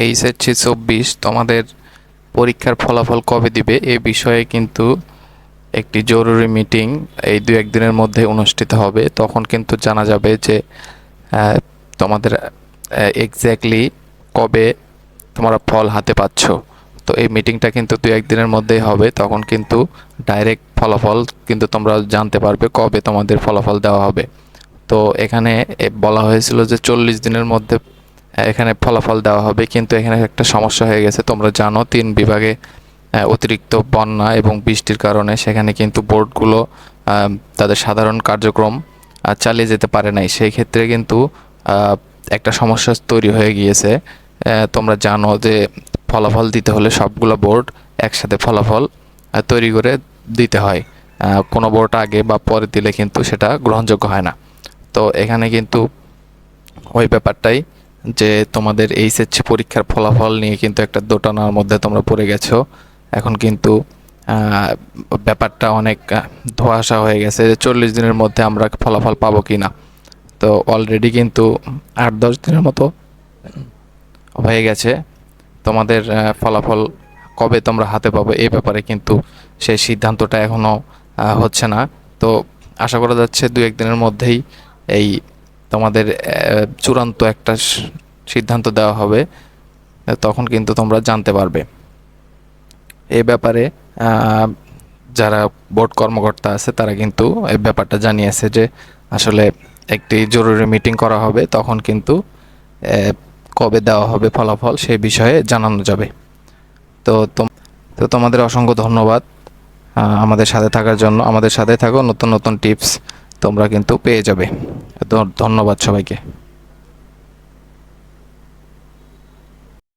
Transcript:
HSC চব্বিশ। তোমাদের পরীক্ষার ফলাফল কবে দিবে এ বিষয়ে কিন্তু একটি জরুরি মিটিং এই দু একদিনের মধ্যে অনুষ্ঠিত হবে। তখন কিন্তু জানা যাবে যে তোমাদের এক্স্যাক্টলি কবে তোমরা ফল হাতে পাচ্ছ। তো এই মিটিংটা কিন্তু দু একদিনের মধ্যেই হবে। তখন কিন্তু ডাইরেক্ট ফলাফল কিন্তু তোমরা জানতে পারবে কবে তোমাদের ফলাফল দেওয়া হবে। তো এখানে বলা হয়েছিল যে চল্লিশ দিনের মধ্যে এখানে ফলাফল দেওয়া হবে, কিন্তু এখানে একটা সমস্যা হয়ে গেছে। তোমরা জানো, তিন বিভাগে অতিরিক্ত বন্যা এবং বৃষ্টির কারণে সেখানে কিন্তু বোর্ডগুলো তাদের সাধারণ কার্যক্রম চালিয়ে যেতে পারে নাই। সেই ক্ষেত্রে কিন্তু একটা সমস্যা তৈরি হয়ে গিয়েছে। তোমরা জানো যে ফলাফল দিতে হলে সবগুলো বোর্ড একসাথে ফলাফল তৈরি করে দিতে হয়। কোনো বোর্ড আগে বা পরে দিলে কিন্তু সেটা গ্রহণযোগ্য হয় না। তো এখানে কিন্তু ওই ব্যাপারটাই যে তোমাদের এইচএসসি পরীক্ষার ফলাফল নিয়ে কিন্তু একটা দোটানার মধ্যে তোমরা পড়ে গেছো। এখন কিন্তু ব্যাপারটা অনেক ধোঁয়াশা হয়ে গেছে যে চল্লিশ দিনের মধ্যে আমরা ফলাফল পাবো কি না তো অলরেডি কিন্তু আট দশ দিনের মতো হয়ে গেছে। তোমাদের ফলাফল কবে তোমরা হাতে পাবো এই ব্যাপারে কিন্তু সেই সিদ্ধান্তটা এখনও হচ্ছে না। তো আশা করা যাচ্ছে দু একদিনের মধ্যেই এই তোমাদের চূড়ান্ত একটা সিদ্ধান্ত দেওয়া হবে, তখন কিন্তু তোমরা জানতে পারবে। এ ব্যাপারে যারা বোর্ড কর্মকর্তা আছে, তারা কিন্তু এই ব্যাপারটা জানিয়েছে যে আসলে একটি জরুরি মিটিং করা হবে, তখন কিন্তু কবে দেওয়া হবে ফলাফল সেই বিষয়ে জানানো যাবে। তো তো তোমাদের অসংখ্য ধন্যবাদ আমাদের সাথে থাকার জন্য। আমাদের সাথে থাকো, নতুন নতুন টিপস তোমরা কিন্তু পেয়ে যাবে। ধন্যবাদ সবাইকে।